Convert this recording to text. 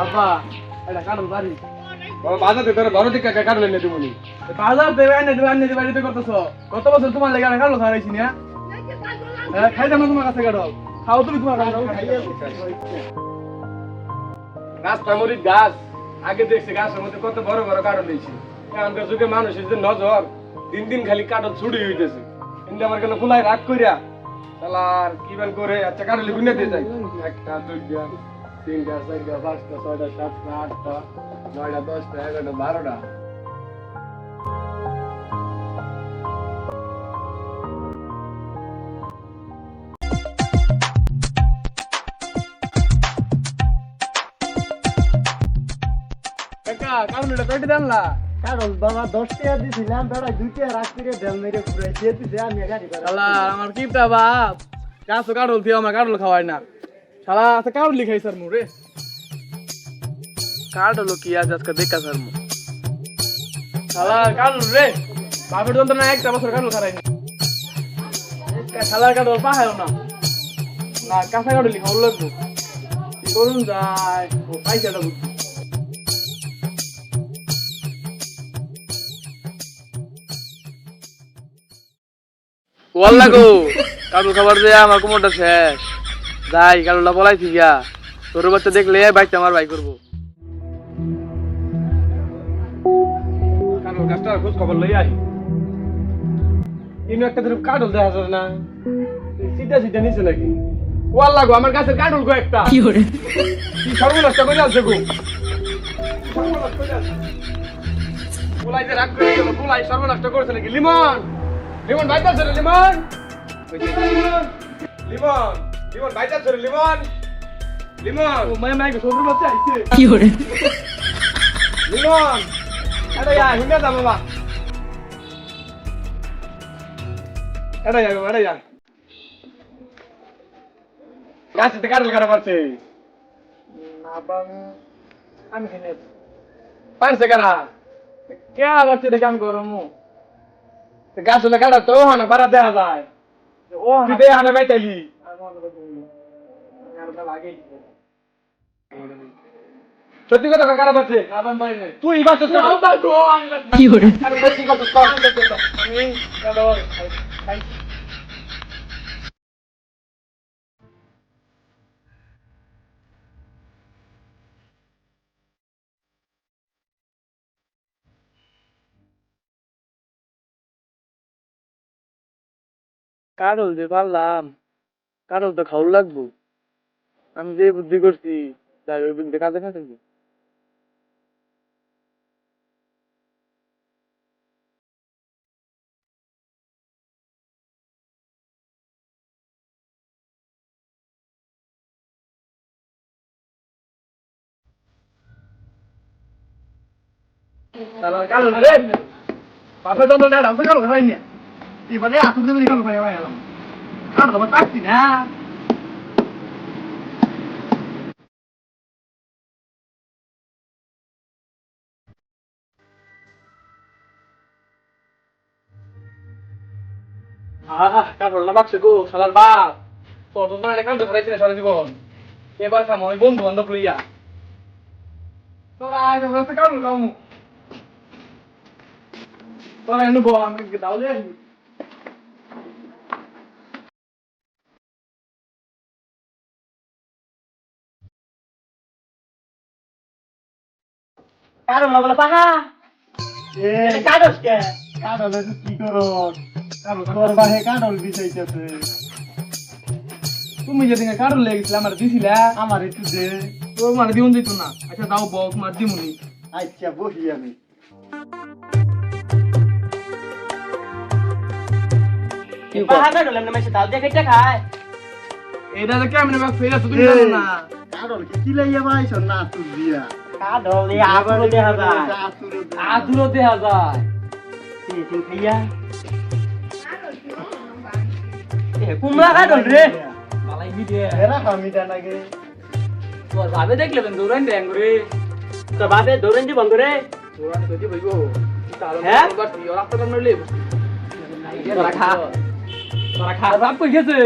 আব্বা এটা কারণ বাড়ি বাবা বাজাতে তোর বড় দিকে কাটলে নে তুমি বাজার দেবে আনে দেবে আনে দেবে বাড়িতে করতেছ কত বছর তোমার লেগে কারণ খাওয়াইছি না খাই তোমার কাছে কাটো খাও তুমি তোমার কাছে গাছ টামরির গাছ আগে দেখছি গাছের মধ্যে কত বড় বড় কাটল হয়েছে এখনকার যুগে মানুষের যে নজর দিন দিন খালি কাটল ছুটি হইতেছে কিন্তু আমার কেন খোলায় রাগ কইরা শালার কি করে আচ্ছা কাটলে গুনে দিয়ে যাই একটা দুইটা তিনটা চারটা পাঁচটা ছয়টা সাতটা আটটা নয়টা দশটা এগারোটা বারোটা কারণ এটা কারণ বাবা দশ টাকা দিছিলাম বেড়া দুই টাকা রাখ করে মেরে ঘুরে দিয়ে দিছে আমি গাড়ি আমার কিপটা বাপ গাছ কাটল দিয়ে আমার কাটল খাওয়াই না শালা আছে কাটল লিখাই স্যার মুরে কাটল কি? আজ আজকে দেখা স্যার মু। শালা কাটল রে। বাপের যন্ত্রণা একটা বছর কাটল খারাইনি শালার কাটল পাহাড় না। না কাঁচা কাটল লিখা লাগবো। কি করুন যায়। ও পাইসাটা বুঝছি ওয়াল্লা গো খাবার দিয়ে আমার কোমরটা শেষ। যাই কাটলটা বলাই থিয়া তোর বাচ্চা দেখলে বাইকটা আমার বাই করব। কাটল গাছটার খোঁজ খবর লই আই ইনু একটা ধরে কাটল দেখা যায় না। সিধা সিধা নিচে নাকি? ওয়াল লাগো আমার গাছের কাটল গো একটা। কি করে কি সর্বনষ্ট করে আছে গো। বুলাই যে রাগ করে গেল বুলাই সর্বনষ্ট করেছে নাকি? লিমন! লিমন বাইতার ধরে লিমন! লিমন! লিমন বাইতার ধরে লিমন। লিমন। ও মাই মাই ছোট বাচ্চা আইছে। লিমন। আরে ইয়া হিন্দা দা বাবা আরে ইয়া আরে ইয়া। গাছ থেকে কাটল কাটা পারছে আবার আমি খেলে পারছে কারা? কে আবার দেখে আমি গরমু গাছ হলে কাটা তো হানা পারা দেখা যায়। ও দেয়া বাইতালি। সত্যি কথা মারি নাই তুই বাস কি করে আরে বেশি কথা কর আমি কাদর খাই কারল যে পারলাম। কারল তো খাওয়া লাগবো। আমি যে বুদ্ধি করছি, যাই ওই বুদ্ধি কাজে তাহলে কাল রে বাপে তো না ডাউন কাল খাই নি এবারে আসল দিন কাল খাই আর তো পাচ্ছি না এবার বন্ধু বান্ধব লইয়া। তোরা আয় কাল কাম তোরা এনে বল, আমি দাও কারণ বলে পাহা। এ কাগজ কে? কাডল কি করো? কাডল তোর বাহে কাডল বিছাইতেছে। তুমি যেদিন কাডল লেগেছিল আমার দিছিলা আমার একটু দে। তো মানে দিউন দিত না। আচ্ছা দাও বউ তোমার দিমুনি। আচ্ছা বহি আমি। পাহা দেখে খায়। এটা কেমন ফেরা না। কি? কি লাইয়া ভাইছ না তুই দিয়া? আবার দেখা যায়। আদুরো দেখা যায়। খাইয়া এ কুমড়া কাডল রে? মালাই ভিডিও এরা খামিটা নাকি? তো যাবে দেখলে বেন দৌড়ান দেন করে তো বাপে ধরেন দি বন্ধ রে দৌড়ান কইতে বইবো। হ্যাঁ? বাস ইয়া রাস্তা কামড়লে তোরা খা। তোরা খা। বাপ কই গেছে